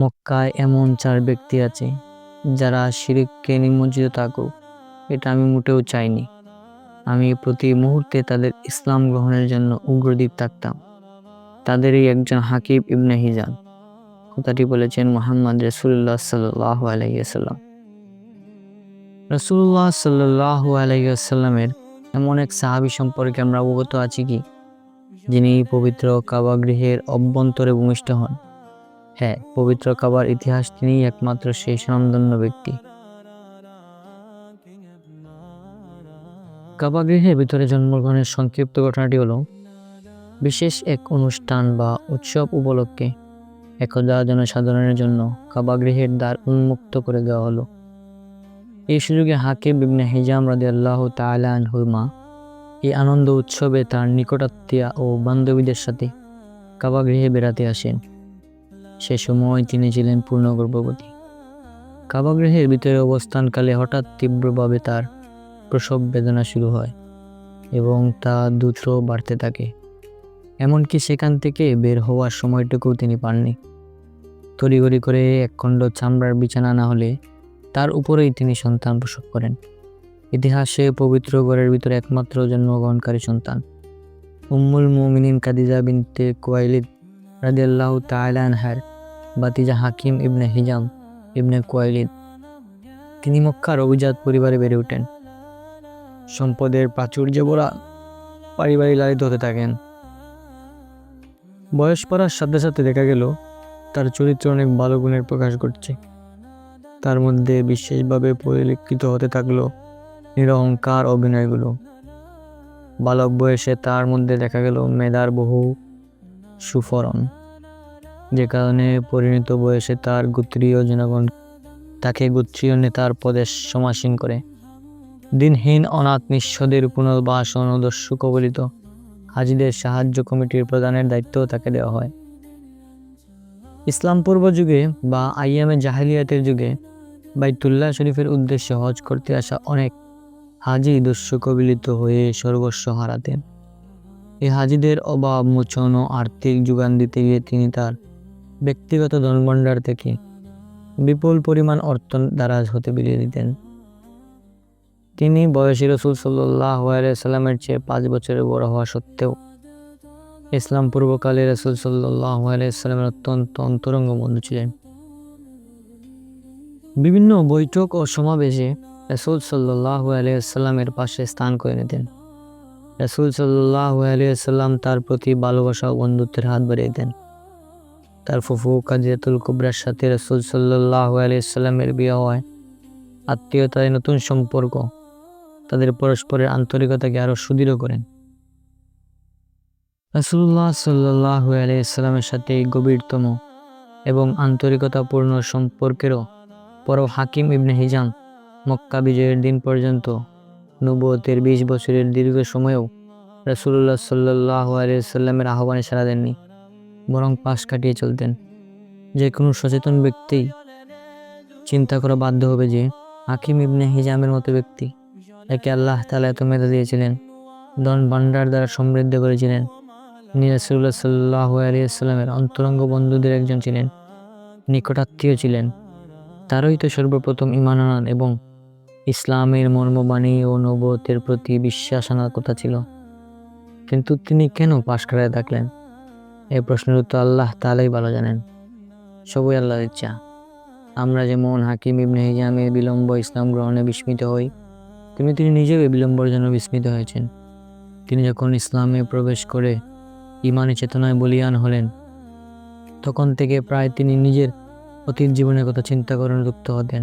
মক্কায় এমন চার ব্যক্তি আছে যারা শিরিককে নিমজ্জিত থাকুক, এটা আমি মোটেও চাইনি। আমি প্রতি মুহূর্তে তাদের ইসলাম গ্রহণের জন্য উগ্রদীপ থাকতাম। তাদেরই একজন হাকিব ইবনে হিজান কথাটি বলেছেন মোহাম্মদ রসুল্লাহ সাল্লাহ আলাইসাল্লাম রসুল্লাহ সাল্লাহ আলাইসাল্লামের এমন এক সাহাবি সম্পর্কে আমরা অবগত আছি কি? যিনি পবিত্র কাবাগৃহের অভ্যন্তরে ভূমিষ্ঠ হন। হ্যাঁ পবিত্র কাবার ইতিহাস তিনিই একমাত্র সেই স্বনামধন্য ব্যক্তি। কাবাগৃহের ভিতরে জন্মগ্রহণের সংক্ষিপ্ত ঘটনাটি হলো, বিশেষ এক অনুষ্ঠান বা উৎসব উপলক্ষে একদা জনসাধারণের জন্য কাবাগৃহের দ্বার উন্মুক্ত করে দেওয়া হলো। এই সুযোগে হাকিব ইবনে হিজাম রাদি আল্লাহ তালানহুর মা এই আনন্দ উৎসবে তার নিকটাত্মীয়া ও বান্ধবীদের সাথে কাবাগৃহে বেড়াতে আসেন। সে সময় তিনি ছিলেন পূর্ণ গর্ভবতী কাবাগৃহের ভিতরে অবস্থানকালে হঠাৎ তীব্রভাবে তার প্রসব বেদনা শুরু হয় এবং তা দ্রুত বাড়তে থাকে। এমনকি সেখান থেকে বের হওয়ার সময়টুকুও তিনি পাননি। তড়িঘড়ি করে একখণ্ড চামড়ার বিছানা না হলে তার উপরেই তিনি সন্তান প্রসব করেন। ইতিহাসে পবিত্র ঘরের ভিতরে একমাত্র জন্মগ্রহণকারী সন্তান। উম্মুল মুমিনিন কাদিজা বিনতে কোয়াইলিদ রাদিয়াল্লাহু তাআলা আনহার বাতিজা হাকিম ইবনে হিজাম ইবনে কোয়াইলিদ। তিনি মক্কার অভিজাত পরিবারে বেড়ে ওঠেন। সম্পদের প্রাচুর্য ভরা পারিবারিক লালিত হতে থাকেন। বয়স পড়ার সাথে সাথে দেখা গেল, তার চরিত্র অনেক ভালো গুণের প্রকাশ ঘটছে। তার মধ্যে বিশেষভাবে পরিলক্ষিত হতে থাকল নিরহংকার অভিনয়গুলো। বালক বয়সে তার মধ্যে দেখা গেল মেধার বহু সুফরণ, যে কারণে পরিণত বয়সে তার গোত্রীয় জনগণ তাকে গোত্রীয় নেতার পদে সমাসীন করে। দিনহীন অনাথ নিঃস্বদের পুনর্বাসন ও দস্যু কবলিত হাজিদের সাহায্য কমিটির প্রদানের দায়িত্বও তাকে দেওয়া হয়। ইসলাম পূর্ব যুগে বা আইয়ামে জাহেলিয়াতের যুগে বাইতুল্লাহ শরীফের উদ্দেশ্যে হজ করতে আসা অনেক হাজি দস্যু কবিলিত হয়ে সর্বস্ব হারাতেন। এই হাজিদের অভাব, মোচন ও আর্থিক যোগান দিতে গিয়ে তিনি তার ব্যক্তিগত ধনভাণ্ডার থেকে বিপুল পরিমাণ অর্থ দ্বারাজ হতে বিলিয়ে দিতেন। তিনি বয়সী রসুল সাল্লাহ সাল্লামের চেয়ে পাঁচ বছরের বড় হওয়া সত্ত্বেও ইসলাম পূর্বকালে রসুল সাল্লাহ সাল্লামের অত্যন্ত অন্তরঙ্গ বন্ধু ছিলেন। বিভিন্ন বৈঠক ও সমাবেশে রসুল সাল্লাহ আলিয়াল্লামের পাশে স্থান করে নিতেন। রসুল সাল্লাহ আলিয়াল্লাম তার প্রতি ভালোবাসা ও বন্ধুত্বের হাত বাড়িয়ে দেন। তার ফুফু কাজিয়াতুল কুবরার সাথে রসুল সাল্লাহ আলিয়াল্লামের বিয়ে হয়। আত্মীয়তায় নতুন সম্পর্ক। তাদের পরস্পরের আন্তরিকতাকে আরও সুদৃঢ় করেন। রসুল্লাহ সাল্লাহ আলিয়াল্লামের সাথে গভীরতম এবং আন্তরিকতাপূর্ণ সম্পর্কেরও পর হাকিম ইবনে হিজাম মক্কা বিজয়ের দিন পর্যন্ত নবতের বিশ বছরের দীর্ঘ সময়েও রসুল্লাহ সাল্লাহ আলিয়াল্লামের আহ্বানে সাড়া দেননি, বরং পাশ কাটিয়ে চলতেন। যে কোনো সচেতন ব্যক্তি চিন্তা করা বাধ্য হবে যে হাকিম ইবনে হিজামের মতো ব্যক্তি, একে আল্লাহ তালা এত মেধা দিয়েছিলেন, ধন ভান্ডার দ্বারা সমৃদ্ধ করেছিলেন, তিনি রসুল্লাহ সাল্লাহ আলিয়াল্লামের অন্তরঙ্গ বন্ধুদের একজন ছিলেন, নিকটাত্মীয় ছিলেন। তারই তো সর্বপ্রথম ইমান আনান এবং ইসলামের মর্মবাণী ও নবতের প্রতি বিশ্বাস আনার কথা ছিল। কিন্তু তিনি কেন পাশ কাটায় থাকলেন? এই প্রশ্নের উত্তর আল্লাহ তালাই ভালো জানেন। সবই আল্লাহর ইচ্ছা। আমরা যেমন হাকিম ইবনে হিজামের বিলম্ব ইসলাম গ্রহণে বিস্মিত হই, তেমনি তিনি নিজেও বিলম্বর জন্য বিস্মিত হয়েছেন। তিনি যখন ইসলামে প্রবেশ করে ইমানি চেতনায় বলিয়ান হলেন, তখন থেকে প্রায় তিনি নিজের অতীত জীবনের কথা চিন্তা করে যুক্ত হতেন।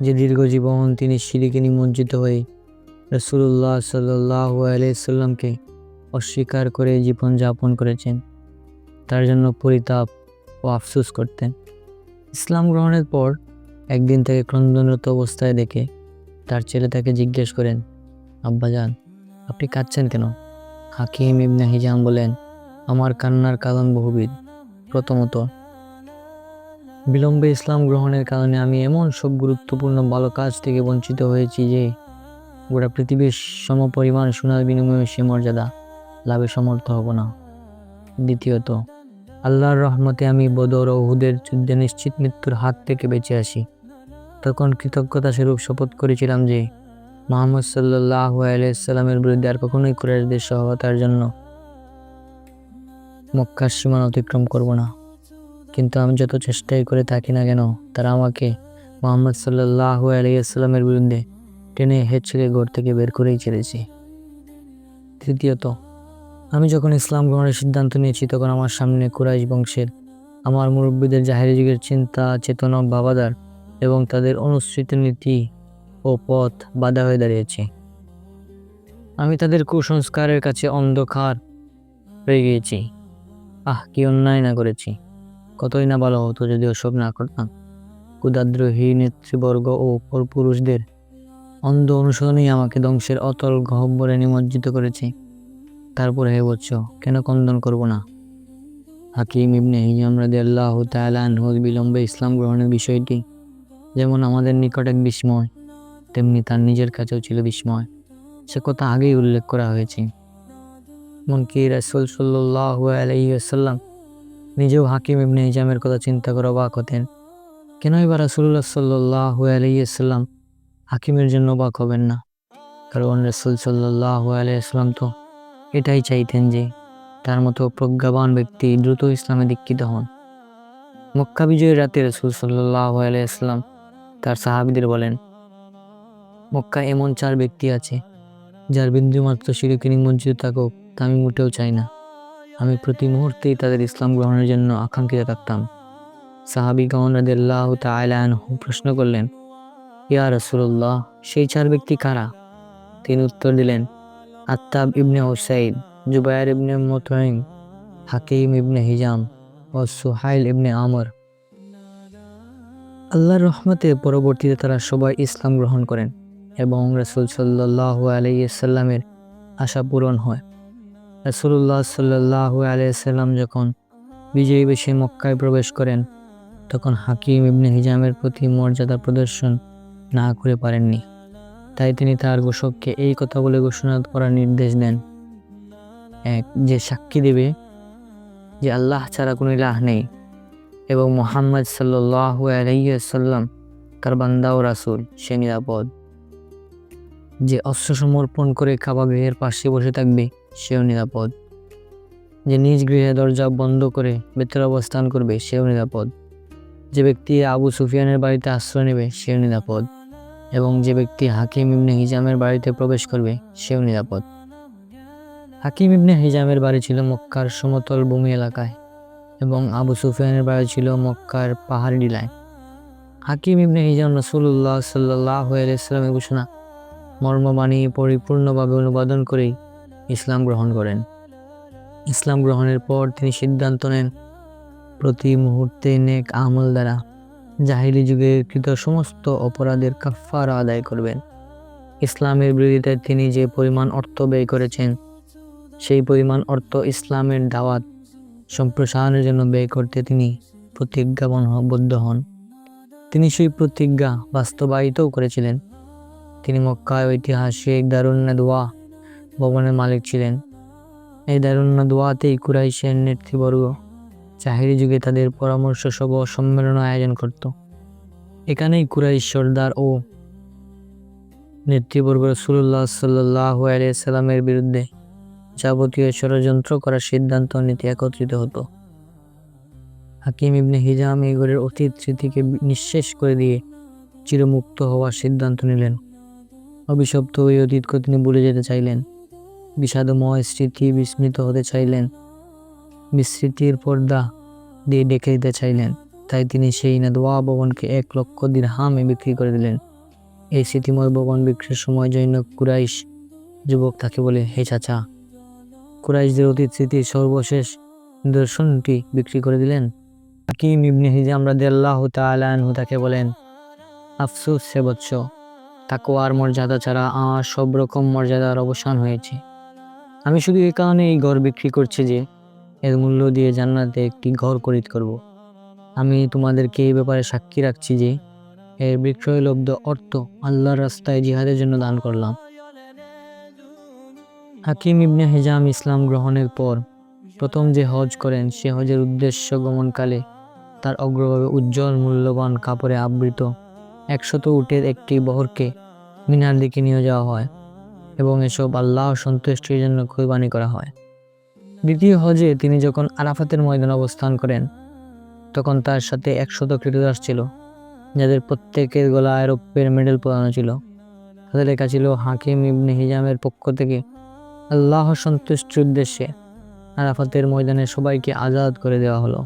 যে দীর্ঘ জীবন তিনি সিঁড়িকে নিমজ্জিত হয়ে রসুল্লাহ সাল্লাহ আলাইসাল্লামকে অস্বীকার করে জীবন যাপন করেছেন। তার জন্য পরিতাপ ও আফসোস করতেন। ইসলাম গ্রহণের পর একদিন তাকে ক্রন্দনরত অবস্থায় দেখে তার ছেলে তাকে জিজ্ঞেস করেন আব্বাজান আপনি কাঁদছেন কেন? হাকিম ইবনে হিজাম বলেন, আমার কান্নার কারণ বহুবিধ। প্রথমত বিলম্বে ইসলাম গ্রহণের কারণে আমি এমন সব গুরুত্বপূর্ণ ভালো কাজ থেকে বঞ্চিত হয়েছি যে গোটা পৃথিবীর সমপরিমাণ সোনার বিনিময়ে সে মর্যাদা লাভে সমর্থ হব না। দ্বিতীয়ত, আল্লাহর রহমতে আমি বদর ও উহুদের যুদ্ধে নিশ্চিত মৃত্যুর হাত থেকে বেঁচে আসি তখন কৃতজ্ঞতা স্বরূপ শপথ করেছিলাম যে মোহাম্মদ সাল্লাহ আলাইসাল্লামের বিরুদ্ধে আর কখনোই কুরাইশদের সহায়তার জন্য মক্কার সীমানা অতিক্রম করব না। কিন্তু আমি যত চেষ্টাই করে থাকি না কেন, তারা আমাকে মোহাম্মদ সাল্লাহ আলাইসাল্লামের বিরুদ্ধে টেনে হেঁচড়ে ঘর থেকে বের করেই ছেড়েছি। তৃতীয়ত, আমি যখন ইসলাম গ্রহণের সিদ্ধান্ত নিয়েছি, তখন আমার সামনে কুরাইশ বংশের, আমার মুরব্বীদের জাহেরি যুগের চিন্তা, চেতনা, ভাবাদার এবং তাদের অনুসৃত নীতি ও পথ বাধা হয়ে দাঁড়িয়েছে। আমি তাদের কুসংস্কারের কাছে অন্ধকার হয়ে গিয়েছি। আহ, কি অন্যায় না করেছি। কতই না ভালো হতো যদি ওসব না করতাম। কুদাদ্রোহী নেতৃবর্গ ও পুরুষদের অন্ধ অনুসরণেই আমাকে ধ্বংসের অতল গহ্বরে নিমজ্জিত করেছে। তারপরে হে বলছ কেন কন্দন করব না? হাকিম ইবনে হিজাম রাদি আল্লাহ তালানহুর বিলম্বে ইসলাম গ্রহণের বিষয়টি যেমন আমাদের নিকট এক বিস্ময়, তেমনি তার নিজের কাছেও ছিল বিস্ময়। সে কথা আগেই উল্লেখ করা হয়েছে। এমনকি রাসুল সাল্লাহ আলাইসাল্লাম নিজেও হাকিম ইবনে হিজামের কথা চিন্তা করে অবাক হতেন। কেনই বা রাসুল্লাহ সাল্লাহ আলাইসাল্লাম হাকিমের জন্য অবাক হবেন না? কারণ রসুল সাল্লাহ আলাইসাল্লাম তো এটাই চাইতেন যে তার মতো প্রজ্ঞাবান ব্যক্তি দ্রুত ইসলামে দীক্ষিত হন। মক্কা বিজয়ের রাতে রসুল সাল্লাহ আলাইসাল্লাম তার সাহাবিদের বলেন মক্কা এমন চার ব্যক্তি আছে যার বিন্দুমাত্র শিরকে নিমজ্জিত থাকুক তা আমি মোটেও চাই না। আমি প্রতি মুহূর্তেই তাদের ইসলাম গ্রহণের জন্য আকাঙ্ক্ষিত থাকতাম। সাহাবি গহন রাদিল্লাহ তালানহু প্রশ্ন করলেন, ইয়া রসুল্লাহ সেই চার ব্যক্তি কারা? তিনি উত্তর দিলেন, আত্তাব ইবনে হুসাইদ জুবায়ের ইবনে মোতহিম হাকিম ইবনে হিজাম ও সুহাইল ইবনে আমর। আল্লাহর রহমতে পরবর্তীতে তারা সবাই ইসলাম গ্রহণ করেন এবং রসুল সাল্লাহ আলাইসাল্লামের আশা পূরণ হয়। রসুল্লাহ সাল্লাহ আলাইসাল্লাম যখন বিজয়ী বেশি মক্কায় প্রবেশ করেন, তখন হাকিম ইবনে হিজামের প্রতি মর্যাদা প্রদর্শন না করে পারেননি। তাই তিনি তার ঘোষককে এই কথা বলে ঘোষণা করার নির্দেশ দেন। এক, যে সাক্ষী দেবে যে আল্লাহ ছাড়া কোনো ইলাহ নেই এবং মোহাম্মদ সাল্লাহ আলাইসাল্লাম তার বান্দা ও রাসুল, সে নিরাপদ। যে অস্ত্র সমর্পণ করে খাবা গৃহের পাশে বসে থাকবে সেও নিরাপদ। যে নিজ গৃহে দরজা বন্ধ করে ভেতরে অবস্থান করবে, সেও নিরাপদ। যে ব্যক্তি আবু সুফিয়ানের বাড়িতে আশ্রয় নেবে, সেও নিরাপদ। এবং যে ব্যক্তি হাকিম ইবনে হিজামের বাড়িতে প্রবেশ করবে, সেও নিরাপদ। হাকিম ইবনে হিজামের বাড়ি ছিল মক্কার সমতল ভূমি এলাকায় এবং আবু সুফিয়ানের বাড়ি ছিল মক্কার পাহাড়ি টিলায় হাকিম ইবনে হিজাম রসুল্লাহ সাল্লাহ আলাইস্লামের ঘোষণা মর্মবাণী পরিপূর্ণভাবে অনুবাদন করেই ইসলাম গ্রহণ করেন। ইসলাম গ্রহণের পর তিনি সিদ্ধান্ত নেন প্রতি মুহূর্তে নেক আমল দ্বারা জাহিলি যুগে কৃত সমস্ত অপরাধের কাফারা আদায় করবেন। ইসলামের বিরোধিতায় তিনি যে পরিমাণ অর্থ ব্যয় করেছেন, সেই পরিমাণ অর্থ ইসলামের দাওয়াত সম্প্রসারণের জন্য ব্যয় করতে তিনি প্রতিজ্ঞাবদ্ধ হন। তিনি সেই প্রতিজ্ঞা বাস্তবায়িতও করেছিলেন। তিনি মক্কায় ঐতিহাসিক দারুন্না দোয়া ভবনের মালিক ছিলেন। এই দারুন্না দোয়াতেই কুরাইশের নেতৃবর্গ চাহিরি যুগে তাদের পরামর্শ সভা সম্মেলন আয়োজন করত। এখানেই কুরাইশ সর্দার ও নেতৃবর্গ রসুল্লাহ সাল্লাহ আলিয়াল্লামের বিরুদ্ধে যাবতীয় ষড়যন্ত্র করার সিদ্ধান্ত নিতে একত্রিত হতো। হাকিম ইবনে হিজাম এই গড়ের অতীত স্মৃতিকে নিঃশেষ করে দিয়ে চিরমুক্ত হওয়ার সিদ্ধান্ত নিলেন। অভিশপ্ত ওই অতীতকে তিনি ভুলে যেতে চাইলেন। বিষাদময় স্মৃতি বিস্মৃত হতে চাইলেন। বিস্মৃতির পর্দা দিয়ে ডেকে দিতে চাইলেন। তাই তিনি সেই নাদোয়া ভবনকে এক লক্ষ দিন হামে বিক্রি করে দিলেন। এই স্মৃতিময় ভবন বিক্রির সময় জৈন কুরাইশ যুবক তাকে বলে, হে চাচা, কুরাইশদের অতীত স্মৃতির সর্বশেষ নিদর্শনটি বিক্রি করে দিলেন? হাকিম ইবনে হিজাম রাদিয়াল্লাহ তাআলাহু তাকে বলেন, আফসুস সে বৎস, তাকওয়ার মর্যাদা ছাড়া আমার সব রকম মর্যাদার অবসান হয়েছে। আমি শুধু এই কারণে এই ঘর বিক্রি করছি যে এর মূল্য দিয়ে জান্নাতে একটি ঘর খরিদ করব। আমি তোমাদেরকে এই ব্যাপারে সাক্ষী রাখছি যে এর বিক্রয়লব্ধ অর্থ আল্লাহর রাস্তায় জিহাদের জন্য দান করলাম হাকিম ইবনে হেজাম ইসলাম গ্রহণের পর প্রথম যে হজ করেন, সে হজের উদ্দেশ্য গমনকালে তার অগ্রভাবে উজ্জ্বল মূল্যবান কাপড়ে আবৃত একশত উটের একটি বহরকে মিনার দিকে নিয়ে যাওয়া হয় এবং এসব আল্লাহ সন্তুষ্টির জন্য কোরবানি করা হয়। দ্বিতীয় হজে তিনি যখন আরাফাতের ময়দানে অবস্থান করেন, তখন তার সাথে একশত ক্রীতদাস ছিল, যাদের প্রত্যেকের গলায় রৌপ্যের মেডেল পরানো ছিল। তাদের লেখা ছিল, হাকিম ইবনে হিজামের পক্ষ থেকে আল্লাহ সন্তুষ্টির উদ্দেশ্যে আরাফাতের ময়দানে সবাইকে আজাদ করে দেওয়া হলো।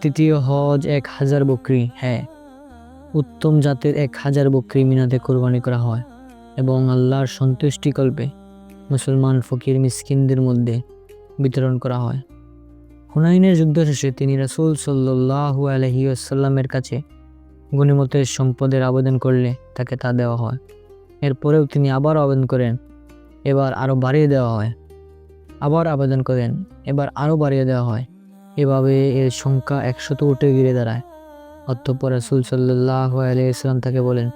তৃতীয় হজ এক হাজার বকরি হ্যাঁ উত্তম জাতের এক হাজার বকরি মিনাতে কোরবানি করা হয়। এবং আল্লাহর সন্তুষ্টিকল্পে মুসলমান ফকির মিসকিনদের মধ্যে বিতরণ করা হয়। হুনাইনের যুদ্ধ শেষে তিনি রাসূল সাল্লাল্লাহু আলহি আসাল্লামের কাছে গণিমতের সম্পদের আবেদন করলে তাকে তা দেওয়া হয়। এরপরেও তিনি আবার আবেদন করেন, এবার আরও বাড়িয়ে দেওয়া হয়। আবার আবেদন করেন, এবার আরও বাড়িয়ে দেওয়া হয়। এভাবে এর সংখ্যা একশত উঠে গিরে দাঁড়ায়। অতঃপর রাসূল সাল্লাহ আলাইসাল্লাম তাকে বলেন,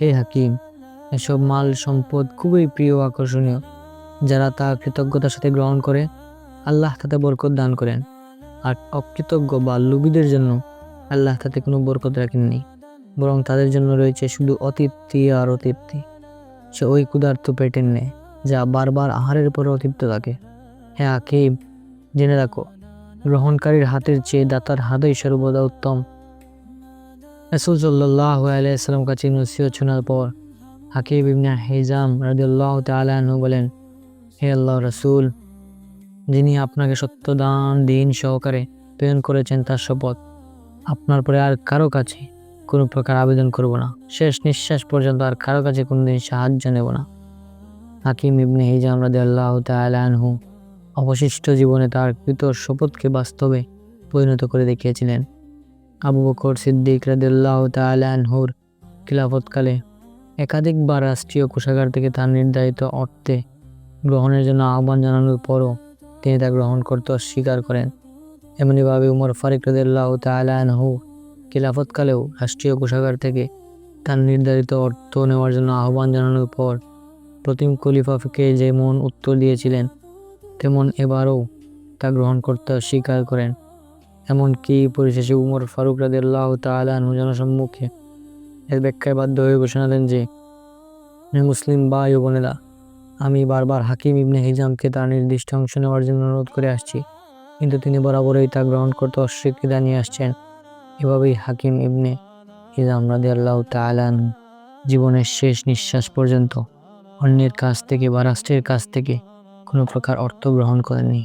হে হাকিম এসব মাল সম্পদ খুবই প্রিয় আকর্ষণীয়। যারা তা কৃতজ্ঞতার সাথে গ্রহণ করে, আল্লাহ তাতে বরকত দান করেন। আর অকৃতজ্ঞ বা লুবিদের জন্য আল্লাহ তাতে কোনো বরকত রাখেননি। বরং তাদের জন্য রয়েছে শুধু অতৃপ্তি আর অতৃপ্তি। সে ওই ক্ষুধার্ত পেটের নেয় যা বারবার আহারের পরে অতৃপ্ত থাকে। হ্যাঁ আকিব জেনে রাখো, গ্রহণকারীর হাতের চেয়ে দাতার হাতই সর্বদা উত্তম। রসুল সাল্লাহ আলাইসাল্লাম কাছে নসিহত শোনার পর হাকিব ইবনে হিজাম রাদিয়াল্লাহ তালু বলেন, হে আল্লাহ রসুল, যিনি আপনাকে সত্যদান দিন সহকারে প্রেরণ করেছেন তার শপথ, আপনার পরে আর কারও কাছে কোনো প্রকার আবেদন করব না। শেষ নিঃশ্বাস পর্যন্ত আর কারও কাছে কোনোদিন সাহায্য নেব না। হাকিম ইবনে হিজাম রাদিয়াল্লাহ তালু অবশিষ্ট জীবনে তার কৃত শপথকে বাস্তবে পরিণত করে দেখিয়েছিলেন। আবু বকর সিদ্দিক রাদিল্লাহ তালহুর খিলাফতকালে একাধিকবার রাষ্ট্রীয় কোষাগার থেকে তার নির্ধারিত অর্থে গ্রহণের জন্য আহ্বান জানানোর পরও তিনি তা গ্রহণ করতে অস্বীকার করেন। এমনিভাবে উমর ফারিক রদুল্লাহ তালহু খিলাফতকালেও রাষ্ট্রীয় কোষাগার থেকে তার নির্ধারিত অর্থ নেওয়ার জন্য আহ্বান জানানোর পর প্রতিম খলিফাকে যেমন উত্তর দিয়েছিলেন, তেমন এবারও তা গ্রহণ করতে অস্বীকার করেন। এমনকি পরিশেষে উমর ফারুক রাদিল্লাহ তালু জনসম্মুখে এর ব্যাখ্যায় বাধ্য হয়ে ঘোষণা দেন যে মুসলিম বা বোনেরা, আমি বারবার হাকিম ইবনে হিজামকে তার নির্দিষ্ট অংশ নেওয়ার জন্য অনুরোধ করে আসছি। কিন্তু তিনি বরাবরই তা গ্রহণ করতে অস্বীকৃতি জানিয়ে আসছেন। এভাবেই হাকিম ইবনে হিজাম রাদি আল্লাহ তালান জীবনের শেষ নিঃশ্বাস পর্যন্ত অন্যের কাছ থেকে বা রাষ্ট্রের কাছ থেকে কোনো প্রকার অর্থ গ্রহণ করেননি।